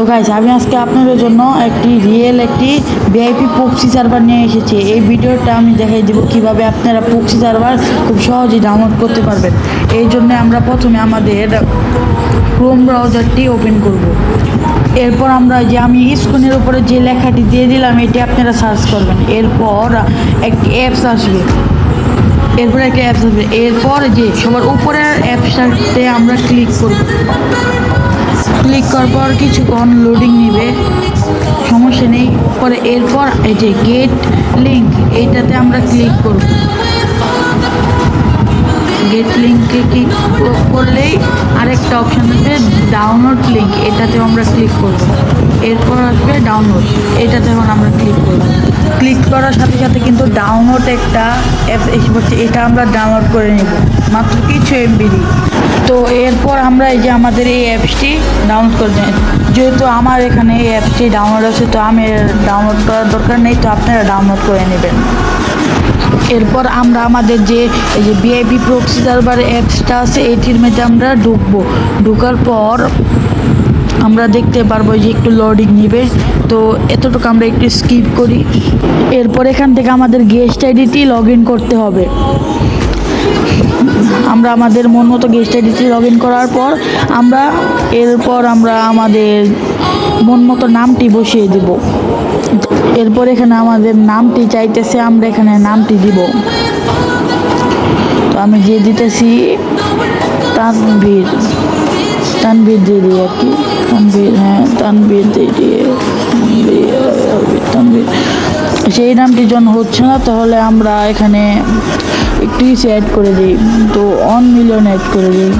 তো গাইস আমি আজকে আপনাদের জন্য একটি রিয়েল একটি ভিআইপি পক্সি সার্ভার নিয়ে এসেছি। এই ভিডিওটা আমি দেখাই দেবো কীভাবে আপনারা পক্সি সার্ভার খুব সহজেই ডাউনলোড করতে পারবেন। এই জন্য আমরা প্রথমে আমাদের ক্রোম ব্রাউজারটি ওপেন করব। এরপর আমরা যে আমি স্ক্রিনের উপরে যে লেখাটি দিয়ে দিলাম, এটি আপনারা সার্চ করবেন। এরপর একটি অ্যাপস আসবে। এরপর একটা অ্যাপস আসবে। এরপর যে সবার উপরের অ্যাপসটাতে আমরা ক্লিক করব। ক্লিক করার পর কিছুক্ষণ লোডিং নেবে, সমস্যা নেই। পরে এরপর এই যে গেট লিঙ্ক এইটাতে আমরা ক্লিক করব। গেট লিঙ্কে ক্লিক করলেই আরেকটা অপশান আসবে ডাউনলোড লিঙ্ক এটাতেও আমরা ক্লিক করব। এরপর আসবে ডাউনলোড এটাতে এখন আমরা ক্লিক করব। ক্লিক করার সাথে সাথে কিন্তু ডাউনলোড একটা অ্যাপ এসে পড়ছে, এটা আমরা ডাউনলোড করে নেব, মাত্র কিছু এমবি তো এরপর আমরা এই যে আমাদের এই অ্যাপসটি ডাউনলোড করে নেব। যেহেতু আমার এখানে এই অ্যাপসটি ডাউনলোড আছে, তো আমি ডাউনলোড করার দরকার নেই, তো আপনারা ডাউনলোড করে নেবেন। এরপর আমরা আমাদের যে, এই যে বিআইপি প্রক্সি সার্ভার অ্যাপসটা আছে, এটির মধ্যে আমরা ঢুকবো। ঢুকার পর আমরা দেখতে পারব যে একটু লোডিং নিবে। তো এতটুকু আমরা একটু স্কিপ করি। এরপর এখান থেকে আমাদের গেস্ট আইডিটি লগ করতে হবে। আমরা আমাদের মন মতো গেস্ট আইডিটি লগ করার পর আমরা, এরপর আমরা আমাদের মন মতো নামটি বসিয়ে দিব। এরপর এখানে আমাদের নামটি চাইতেছে, আমরা এখানে নামটি দিব। তো আমি যে দিতেছি, তানভীর। তানভীর দিয়ে দিই আর কি। তানভীর হ্যাঁ তানভীর দিয়ে দিয়ে সেই নামটি যখন হচ্ছে না, তাহলে আমরা এখানে একটু অ্যাড করে দিই। তো অন মিলিয়ন অ্যাড করে দিই।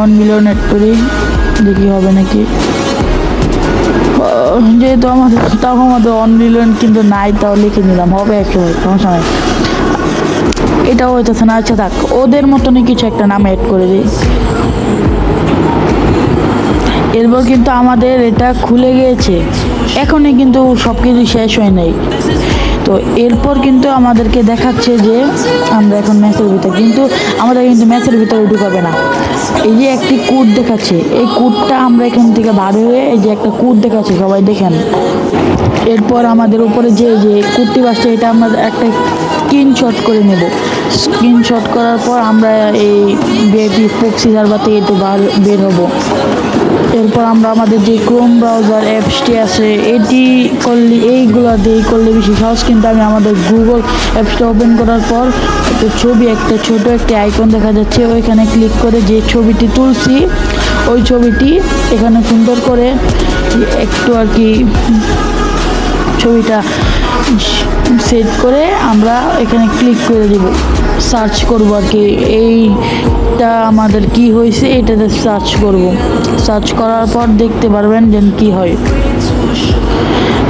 অন মিলিয়ন অ্যাড করি। দেখি হবে নাকি? যেহেতু আমাদের তাও আমাদের অন কিন্তু নাই, তাও লিখে নিলাম, হবে একশো সমস্যা নাই। এটাও হইতেছে না আচ্ছা থাক, ওদের মতনই কিছু একটা নাম অ্যাড করে দিই। এরপর কিন্তু আমাদের এটা খুলে গিয়েছে। এখনই কিন্তু সব কিছু শেষ হয় নাই। তো এরপর কিন্তু আমাদেরকে দেখাচ্ছে যে আমরা এখন ম্যাচের ভিতরে, কিন্তু আমাদের কিন্তু ম্যাচের ভিতরে ঢুকাবে না। এই যে একটি কুট দেখাচ্ছে, এই কুটটা আমরা এখান থেকে বার হয়ে এই যে একটা কুট দেখাচ্ছে, সবাই দেখেন। এরপর আমাদের উপরে যে যে কুর্তি বাসটা এটা আমরা একটা স্ক্রিনশট করে নেব। স্ক্রিনশট করার পর আমরা এই ভিআইপি পক্সি সার্ভার থেকে একটু বার, বের হব। এরপর আমরা আমাদের যে ক্রোম ব্রাউজার অ্যাপসটি আছে, এটি করলে, এইগুলো দিয়ে করলে বেশি সহজ, কিন্তু আমি আমাদের গুগল অ্যাপসটা ওপেন করার পর, একটা ছবি, একটা ছোট একটি আইকন দেখা যাচ্ছে, ওইখানে ক্লিক করে যে ছবিটি তুলছি, ওই ছবিটি এখানে সুন্দর করে একটু আর কি ছবিটা সেট করে আমরা এখানে ক্লিক করে দেব। সার্চ করব আর কি। এইটা আমাদের কি হয়েছে, এটাতে সার্চ করব। সার্চ করার পর দেখতে পারবেন যে কি হয়।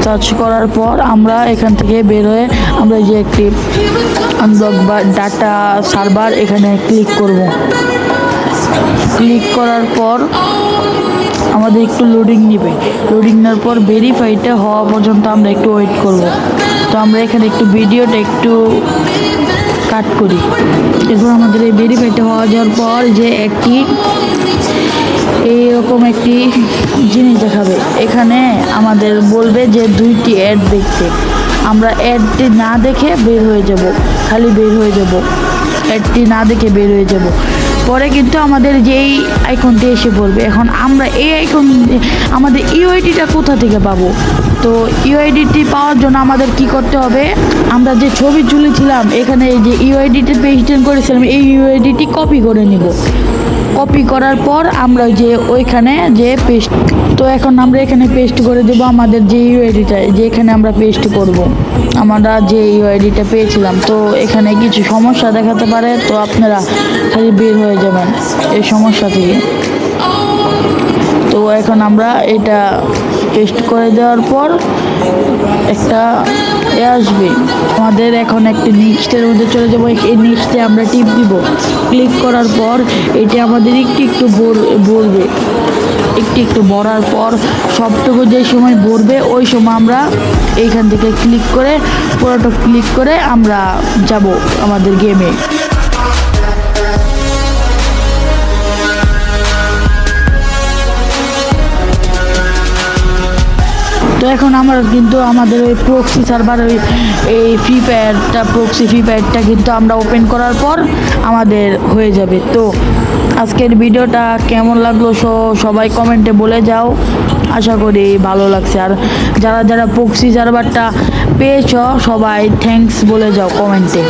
সার্চ করার পর আমরা এখান থেকে বের হয়ে আমরা যে একটি আনব্লক বা ডাটা সার্ভার এখানে ক্লিক করব। ক্লিক করার পর আমাদের একটু লোডিং নেবে। লোডিং নেওয়ার পর ভেরিফাইটা হওয়া পর্যন্ত আমরা একটু ওয়েট করব। তো আমরা এখানে একটু ভিডিওটা একটু কাট করি। এরপর আমাদের এই ভেরিফাইটা হওয়া যাওয়ার পর যে একটি এইরকম একটি জিনিস দেখাবে। এখানে আমাদের বলবে যে দুইটি অ্যাড দেখতে। আমরা অ্যাডটি না দেখে বের হয়ে যাব, খালি বের হয়ে যাব। অ্যাডটি না দেখে বের হয়ে যাব। পরে কিন্তু আমাদের যেই আইকনটি এসে পড়বে। এখন আমরা এই আইকন আমাদের ইউআইডিটা কোথা থেকে পাবো? তো ইউআইডিটি পাওয়ার জন্য আমাদের কি করতে হবে? আমরা যে ছবি তুলেছিলাম, এখানে এই যে ইউআইডিটি পেস্টেন করেছিলাম এই ইউআইডিটি কপি করে নিব। কপি করার পর আমরা যে ওইখানে যে পেস্ট তো এখন আমরা এখানে পেস্ট করে দেবো আমাদের যে ইউআইডিটা যে এখানে আমরা পেস্ট করব। আমরা যে ইউআইডিটা পেয়েছিলাম, তো এখানে কিছু সমস্যা দেখাতে পারে, তো আপনারা খালি বের হয়ে যাবেন এই সমস্যা থেকে। তো এখন আমরা এটা পেস্ট করে দেওয়ার পর একটা এ আসবে। আমাদের এখন একটি নেক্সটের মধ্যে চলে যাব। এই নেক্সটে আমরা টিপ দিব। ক্লিক করার পর এটা আমাদের একটু একটু ভরবে একটু একটু ভরার পর সবটুকু যে সময় ভরবে ওই সময় আমরা এইখান থেকে ক্লিক করে পুরোটা ক্লিক করে আমরা যাব আমাদের গেমে এখন আমার কিন্তু আমাদের ওই প্রক্সি সার্ভার ওই এই ফ্রি ফায়ারটা প্রক্সি ফ্রি ফায়ারটা কিন্তু আমরা ওপেন করার পর আমাদের হয়ে যাবে। তো আজকের ভিডিওটা কেমন লাগল সো সবাই কমেন্টে বলে যাও। আশা করি ভালো লাগছে। আর যারা যারা প্রক্সি সার্ভারটা পেয়েছ, সবাই থ্যাঙ্কস বলে যাও কমেন্টে